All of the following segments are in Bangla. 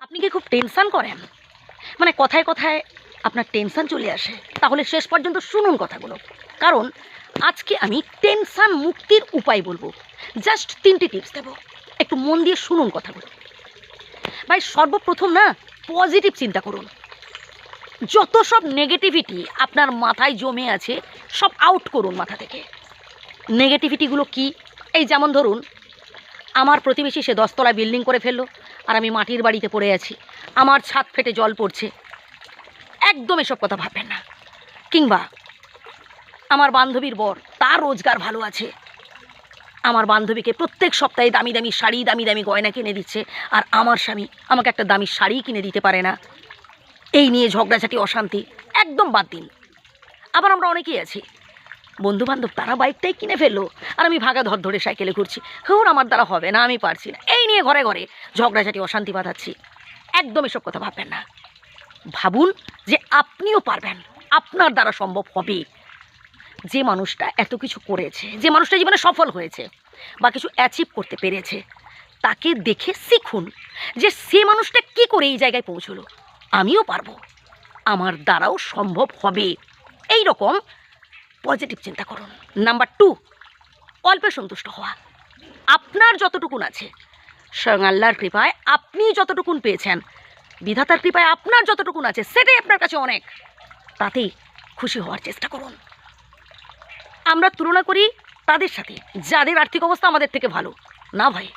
আপনি কি খুব টেনশান করেন? মানে কথায় কথায় আপনার টেনশান চলে আসে। তাহলে শেষ পর্যন্ত শুনুন কথাগুলো। কারণ আজকে আমি টেনশান মুক্তির উপায় বলব। জাস্ট তিনটি টিপস দেবো। একটু মন দিয়ে শুনুন কথাগুলো। ভাই, সর্বপ্রথম না পজিটিভ চিন্তা করুন। যত সব নেগেটিভিটি আপনার মাথায় জমে আছে, সব আউট করুন মাথা থেকে। নেগেটিভিটিগুলো কি? এই যেমন ধরুন আমার প্রতিবেশী সে দশতলা বিল্ডিং করে ফেলল, আর আমি মাটির বাড়িতে পড়ে আছি। আমার ছাদ ফেটে জল পড়ছে। একদম এসব কথা ভাববেন না। কিংবা আমার বান্ধবীর বর, তার রোজগার ভালো আছে। আমার বান্ধবীকে প্রত্যেক সপ্তাহে দামি দামি শাড়ি, দামি দামি গয়না কিনে দিচ্ছে, আর আমার স্বামী আমাকে একটা দামি শাড়ি কিনে দিতে পারে না। এই নিয়ে ঝগড়াঝাটি, অশান্তি, একদম বাদ দিন। আবার আমরা অনেকেই আছি। বন্ধু বান্ধব তারা বাইকটাই কিনে ফেলল। আর আমি ভাগা ধর ধরে সাইকেলে ঘুরছি। হোর আমার দ্বারা হবে না, আমি পারছি না। এই নিয়ে ঘরে ঘরে ঝগড়াঝাটি, অশান্তি বাঁধাচ্ছি। একদম এসব কথা ভাববেন না। ভাবুন যে আপনিও পারবেন। আপনার দ্বারা সম্ভব হবে। যে মানুষটা এত কিছু করেছে, যে মানুষটা জীবনে সফল হয়েছে বা কিছু অ্যাচিভ করতে পেরেছে, তাকে দেখে শিখুন যে সে মানুষটা কি করে এই জায়গায় পৌঁছলো। আমিও পারব। আমার দ্বারাও সম্ভব হবে। এই রকম পজিটিভ চিন্তা করুন। নাম্বার টু অল্পে সন্তুষ্ট হওয়া। আপনার যতটুকুন আছে, স্বয়ং আল্লাহর কৃপায় আপনি যতটুকুন পেয়েছেন, বিধাতার কৃপায় আপনার যতটুকুন আছে, সেটাই আপনার কাছে অনেক। তাতেই খুশি হওয়ার চেষ্টা করুন। আমরা তুলনা করি তাদের সাথে, যাদের আর্থিক অবস্থা আমাদের থেকে ভালো। না ভাই,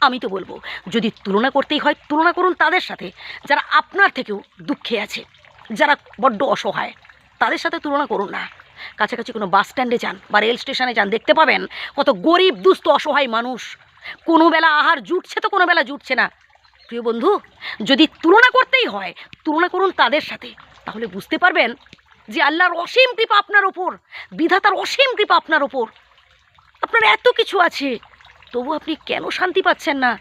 আমি তো বলব, যদি তুলনা করতেই হয়, তুলনা করুন তাদের সাথে, যারা আপনার থেকেও দুঃখে আছে, যারা বড্ড অসহায়, তাদের সাথে তুলনা করুন না। কাছাকাছি কোনো বাস স্ট্যান্ডে যান বা রেল স্টেশনে যান, দেখতে পাবেন কত গরিব, দুস্থ, অসহায় মানুষ। কোনো বেলা আহার জুটছে তো কোনো বেলা জুটছে না। প্রিয় বন্ধু, যদি তুলনা করতেই হয়, তুলনা করুন তাদের সাথে, তাহলে বুঝতে পারবেন যে আল্লাহর অসীম কৃপা আপনার ওপর, বিধাতার অসীম কৃপা আপনার ওপর। আপনার এত কিছু আছে, তবু আপনি কেন শান্তি পাচ্ছেন না?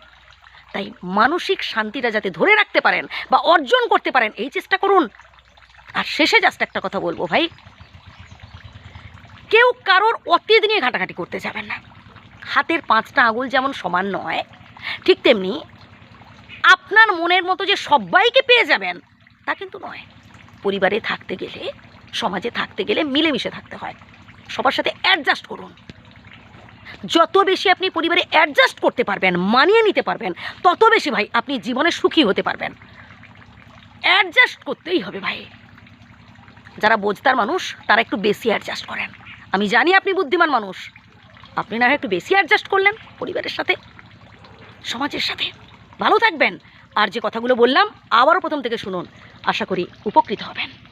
তাই মানসিক শান্তিটা যাতে ধরে রাখতে পারেন বা অর্জন করতে পারেন, এই চেষ্টা করুন। আর শেষে জাস্ট একটা কথা বলব ভাই কেউ কারোর অতীত নিয়ে ঘাটাঘাটি করতে যাবেন না। হাতের পাঁচটা আঙুল যেমন সমান নয়, ঠিক তেমনি আপনার মনের মতো যে সবাইকে পেয়ে যাবেন, তা কিন্তু নয়। পরিবারে থাকতে গেলে, সমাজে থাকতে গেলে মিলেমিশে থাকতে হয়। সবার সাথে অ্যাডজাস্ট করুন। যত বেশি আপনি পরিবারে অ্যাডজাস্ট করতে পারবেন, মানিয়ে নিতে পারবেন, তত বেশি ভাই আপনি জীবনে সুখী হতে পারবেন। অ্যাডজাস্ট করতেই হবে ভাই। যারা বোঝতার মানুষ, তারা একটু বেশি অ্যাডজাস্ট করেন। আমি জানি আপনি বুদ্ধিমান মানুষ। আপনি না একটু বেশি অ্যাডজাস্ট করলেন পরিবারের সাথে, সমাজের সাথে। ভালো থাকবেন। আর যে কথাগুলো বললাম, আবারও প্রথম থেকে শুনুন। আশা করি উপকৃত হবেন।